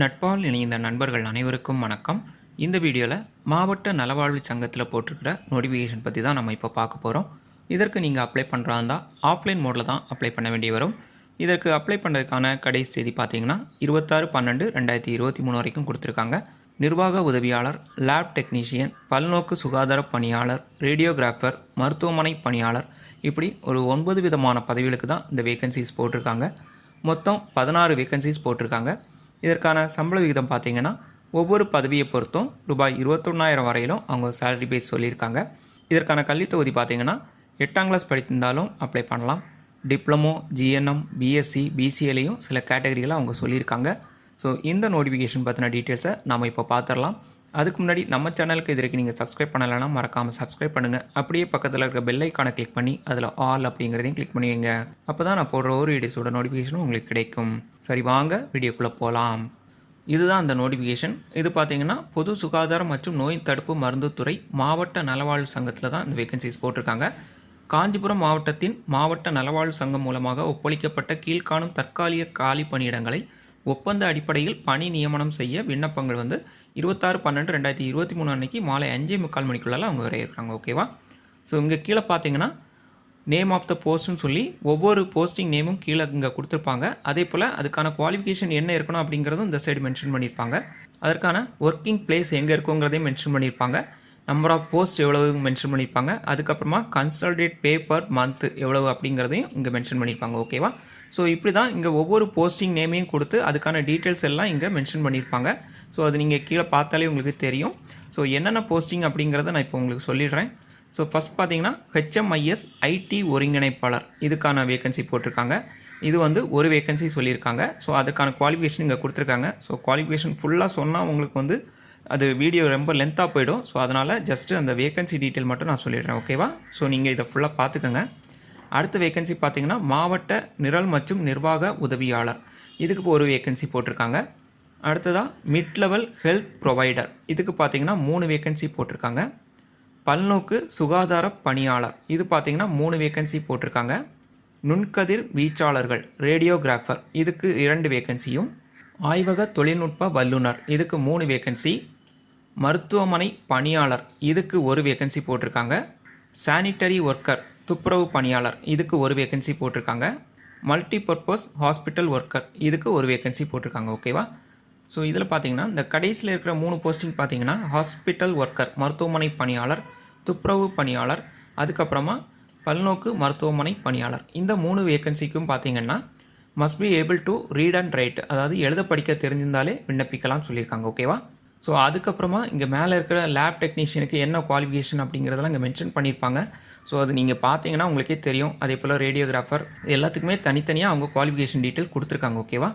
நட்பால் இணைந்த நண்பர்கள் அனைவருக்கும் வணக்கம். இந்த வீடியோவில் மாவட்ட நலவாழ்வு சங்கத்தில் போட்டிருக்கிற நோட்டிஃபிகேஷன் பற்றி தான் நம்ம இப்போ பார்க்க போகிறோம் இதற்கு நீங்கள் அப்ளை பண்ணுறா இருந்தால் ஆஃப்லைன் மோடில் தான் அப்ளை பண்ண வேண்டி வரும். இதற்கு அப்ளை பண்ணுறதுக்கான கடைசி தேதி பார்த்தீங்கன்னா இருபத்தாறு பன்னெண்டு ரெண்டாயிரத்தி இருபத்தி மூணு வரைக்கும் கொடுத்துருக்காங்க. நிர்வாக உதவியாளர் லேப் டெக்னீஷியன் பல்நோக்கு சுகாதார பணியாளர் ரேடியோகிராஃபர் மருத்துவமனை பணியாளர் இப்படி ஒரு ஒன்பது விதமான பதவிகளுக்கு தான் இந்த வேகன்சிஸ் போட்டிருக்காங்க. மொத்தம் பதினாறு வேகன்சிஸ் போட்டிருக்காங்க. இதற்கான சம்பள விகிதம் பார்த்தீங்கன்னா ஒவ்வொரு பதவியை பொறுத்தும் ரூபாய் இருபத்தொன்னாயிரம் வரையிலும் அவங்க சேலரி பேஸ் சொல்லியிருக்காங்க. இதற்கான கல்வித் தொகுதி பார்த்தீங்கன்னா எட்டாம் கிளாஸ் படித்திருந்தாலும் அப்ளை பண்ணலாம். டிப்ளமோ ஜிஎன்எம் பிஎஸ்சி பிசிஎலையும் சில கேட்டகரிகளை அவங்க சொல்லியிருக்காங்க. ஸோ இந்த நோட்டிஃபிகேஷன் பற்றின டீட்டெயில்ஸை நாம் இப்போ பார்த்துடலாம். அதுக்கு முன்னாடி நம்ம சேனலுக்கு இது வரைக்கும் நீங்கள் சப்ஸ்கிரைப் பண்ணலைன்னா மறக்காமல் சப்ஸ்கிரைப் பண்ணுங்கள் அப்படியே பக்கத்தில் இருக்கிற பெல் ஐக்கானை கிளிக் பண்ணி அதில் ஆல் அப்படிங்கிறதையும் கிளிக் பண்ணி வைங்க அப்போ தான் நான் போடுற ஒரு வீடியோஸோட நோட்டிஃபிகேஷனும் உங்களுக்கு கிடைக்கும். சரி வாங்க வீடியோக்குள்ளே போகலாம் இதுதான் அந்த நோட்டிஃபிகேஷன் இது பார்த்தீங்கன்னா பொது சுகாதாரம் மற்றும் நோய் தடுப்பு மருந்துத்துறை மாவட்ட நலவாழ்வு சங்கத்தில் தான் இந்த வேகன்சிஸ் போட்டிருக்காங்க. காஞ்சிபுரம் மாவட்டத்தின் மாவட்ட நலவாழ்வு சங்கம் மூலமாக ஒப்பளிக்கப்பட்ட கீழ்காணும் தற்காலிக காலி பணியிடங்களை ஒப்பந்த அடிப்படையில் பணி நியமனம் செய்ய விண்ணப்பங்கள் வந்து இருபத்தாறு பன்னெண்டு ரெண்டாயிரத்தி இருபத்தி மூணு அன்னைக்கு மாலை அஞ்சே முக்கால் மணிக்குள்ளெல்லாம் அவங்க வரையிருக்காங்க ஓகேவா ஸோ இங்கே கீழே பார்த்தீங்கன்னா நேம் ஆஃப் த போஸ்ட்னு சொல்லி ஒவ்வொரு போஸ்டிங் நேமும் கீழே இங்கே கொடுத்துருப்பாங்க. அதே போல் அதுக்கான குவாலிஃபிகேஷன் என்ன இருக்கணும் அப்படிங்கிறதும் இந்த சைடு மென்ஷன் பண்ணியிருப்பாங்க. அதற்கான ஒர்க்கிங் பிளேஸ் எங்கே இருக்குங்கிறதையும் மென்ஷன் பண்ணியிருப்பாங்க. நம்பர் ஆஃப் போஸ்ட் எவ்வளவு மென்ஷன் பண்ணியிருப்பாங்க. அதுக்கப்புறமா கன்சல்டேட் பே பர் மந்த் எவ்வளவு அப்படிங்கிறதையும் இங்கே மென்ஷன் பண்ணியிருப்பாங்க ஓகேவா ஸோ இப்படி தான் இங்கே ஒவ்வொரு போஸ்டிங் நேமையும் கொடுத்து அதுக்கான டீட்டெயில்ஸ் எல்லாம் இங்கே மென்ஷன் பண்ணியிருப்பாங்க. ஸோ அது நீங்கள் கீழே பார்த்தாலே உங்களுக்கு தெரியும். ஸோ என்னென்ன போஸ்டிங் அப்படிங்கிறத நான் இப்போ உங்களுக்கு சொல்லிடுறேன். ஸோ ஃபஸ்ட் பார்த்தீங்கன்னா ஹெச்எம்ஐஎஸ் ஐடி ஒருங்கிணைப்பாளர். இதுக்கான வேகன்சி போட்டிருக்காங்க. இது வந்து ஒரு வேகன்சி சொல்லியிருக்காங்க. ஸோ அதுக்கான குவாலிஃபிகேஷன் இங்கே கொடுத்துருக்காங்க. ஸோ குவாலிஃபிகேஷன் ஃபுல்லாக சொன்னால் உங்களுக்கு வந்து அது வீடியோ ரொம்ப லென்த்தாக போயிடும். ஸோ அதனால் ஜஸ்ட்டு அந்த வேகன்சி டீட்டெயில் மட்டும் நான் சொல்லிடுறேன் ஓகேவா ஸோ நீங்கள் இதை ஃபுல்லாக பார்த்துக்கோங்க. அடுத்த வேகன்சி பார்த்தீங்கன்னா மாவட்ட நிரல் மற்றும் நிர்வாக உதவியாளர். இதுக்கு இப்போ ஒரு வேகன்சி போட்டிருக்காங்க. அடுத்ததாக மிட் லெவல் ஹெல்த் ப்ரொவைடர் இதுக்கு பார்த்தீங்கன்னா மூணு வேகன்சி போட்டிருக்காங்க. பல்நோக்கு சுகாதார பணியாளர். இது பார்த்தீங்கன்னா மூணு வேகன்சி போட்டிருக்காங்க. நுண்கதிர் வீச்சாளர்கள் ரேடியோகிராஃபர் இதுக்கு இரண்டு வேகன்சியும் ஆய்வக தொழில்நுட்ப வல்லுனர் இதுக்கு மூணு வேகன்சி மருத்துவமனை பணியாளர். இதுக்கு ஒரு வேகன்சி போட்டிருக்காங்க. சானிட்டரி ஒர்க்கர் துப்புரவு பணியாளர். இதுக்கு ஒரு வேகன்சி போட்டிருக்காங்க. மல்டி பர்பஸ் ஹாஸ்பிட்டல் ஒர்க்கர் இதுக்கு ஒரு வேகன்சி போட்டிருக்காங்க ஓகேவா ஸோ இதில் பார்த்தீங்கன்னா இந்த கடைசியில் இருக்கிற மூணு போஸ்டிங் பார்த்தீங்கன்னா ஹாஸ்பிட்டல் ஒர்க்கர் மருத்துவமனை பணியாளர் துப்புரவு பணியாளர் அதுக்கப்புறமா பல்நோக்கு மருத்துவமனை பணியாளர். இந்த மூணு வேகன்சிக்கும் பார்த்தீங்கன்னா must be able to read and write அதாவது எழுத படிக்க தெரிஞ்சிருந்தாலே விண்ணப்பிக்கலாம்னு சொல்லியிருக்காங்க ஓகேவா ஸோ அதுக்கப்புறமா இங்கே மேலே இருக்கிற லேப் டெக்னீஷியனுக்கு என்ன குவாலிஃபிகேஷன் அப்படிங்கிறதெல்லாம் இங்கே மென்ஷன் பண்ணியிருப்பாங்க. ஸோ அது நீங்கள் பார்த்தீங்கன்னா உங்களுக்கே தெரியும். அதே போல் ரேடியோகிராஃபர் எல்லாத்துக்குமே தனித்தனியாக அவங்க குவாலிஃபிகேஷன் டீட்டெயில் கொடுத்துருக்காங்க ஓகேவா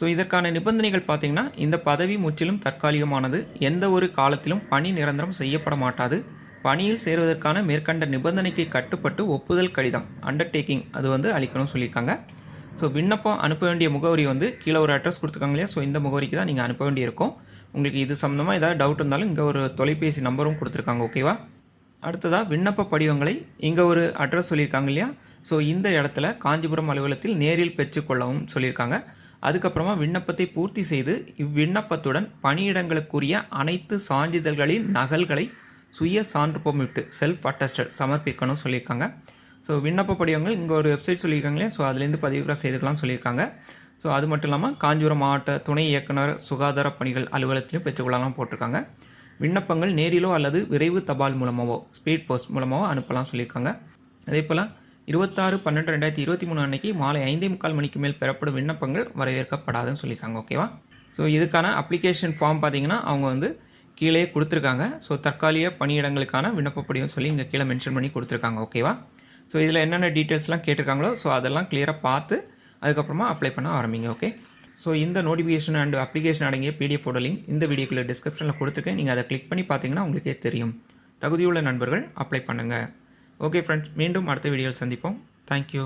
ஸோ இதற்கான நிபந்தனைகள் பார்த்தீங்கன்னா இந்த பதவி முற்றிலும் தற்காலிகமானது. எந்த ஒரு காலத்திலும் பணி நிரந்தரம் செய்யப்பட மாட்டாது. பணியில் சேருவதற்கான மேற்கண்ட நிபந்தனைக்கு கட்டுப்பட்டு ஒப்புதல் கடிதம் அண்டர்டேக்கிங் அது வந்து அளிக்கணும்னு சொல்லியிருக்காங்க. ஸோ விண்ணப்பம் அனுப்ப வேண்டிய முகவரி வந்து கீழே ஒரு அட்ரஸ் கொடுத்துருக்காங்க இல்லையா? ஸோ இந்த முகவரிக்கு தான் நீங்கள் அனுப்ப வேண்டியிருக்கும். உங்களுக்கு இது சம்மந்தமாக ஏதாவது டவுட் இருந்தாலும் இங்கே ஒரு தொலைபேசி நம்பரும் கொடுத்துருக்காங்க ஓகேவா அடுத்ததாக விண்ணப்ப படிவங்களை இங்கே ஒரு அட்ரஸ் சொல்லியிருக்காங்க இல்லையா? ஸோ இந்த இடத்துல காஞ்சிபுரம் அலுவலகத்தில் நேரில் பெற்றுக்கொள்ளவும் சொல்லியிருக்காங்க. அதுக்கப்புறமா விண்ணப்பத்தை பூர்த்தி செய்து இவ்விண்ணப்பத்துடன் பணியிடங்களுக்குரிய அனைத்து சான்றிதழ்களின் நகல்களை சுய சான்றுப்பமிட்டு செல்ஃப் அட்டஸ்டட் சமர்ப்பிக்கணும்னு சொல்லியிருக்காங்க. ஸோ விண்ணப்ப படிவங்கள் இங்கே ஒரு வெப்சைட் சொல்லியிருக்காங்களே ஸோ அதுலேருந்து பதிவுகிற செய்துக்கலாம்னு சொல்லியிருக்காங்க. ஸோ அது மட்டும் இல்லாமல் காஞ்சிபுரம் மாவட்ட துணை இயக்குனர் சுகாதார பணிகள் அலுவலகத்திலையும் பெற்றுக்கொள்ளலாம் போட்டிருக்காங்க. விண்ணப்பங்கள் நேரிலோ அல்லது விரைவு தபால் மூலமாகவோ ஸ்பீட் போஸ்ட் மூலமாகவோ அனுப்பலாம் சொல்லியிருக்காங்க. அதே போல் இருபத்தாறு பன்னெண்டு ரெண்டாயிரத்தி இருபத்தி மூணு அன்னைக்கு மாலை ஐந்தே முக்கால் மணிக்கு மேல் பெறப்படும் விண்ணப்பங்கள் வரவேற்கப்படாதுன்னு சொல்லியிருக்காங்க ஓகேவா ஸோ இதுக்கான அப்ளிகேஷன் ஃபார்ம் பார்த்தீங்கன்னா அவங்க வந்து கீழே கொடுத்துருக்காங்க. ஸோ தற்காலிக பணியிடங்களுக்கான விண்ணப்ப படிவம் சொல்லி இங்கே கீழே மென்ஷன் பண்ணி கொடுத்துருக்காங்க ஓகேவா ஸோ இதில் என்னென்ன டீட்டெயில்ஸ்லாம் கேட்டிருக்காங்களோ ஸோ அதெல்லாம் கிளியராக பார்த்து அதுக்கப்புறமா அப்ளை பண்ண ஆரம்பிங்க ஓகே ஸோ இந்த நோட்டிஃபிகேஷன் அண்ட் அப்ளிகேஷன் அடங்கிய பிடிஎஃப் லிங்க் இந்த வீடியோக்குள்ள டிஸ்கிரிப்ஷனில் கொடுத்துருக்கேன். நீங்கள் அதை கிளிக் பண்ணி பார்த்தீங்கன்னா உங்களுக்கே தெரியும். தகுதியுள்ள நண்பர்கள் அப்ளை பண்ணுங்கள் ஓகே ஃப்ரெண்ட்ஸ் மீண்டும் அடுத்த வீடியோவில் சந்திப்போம். தேங்க்யூ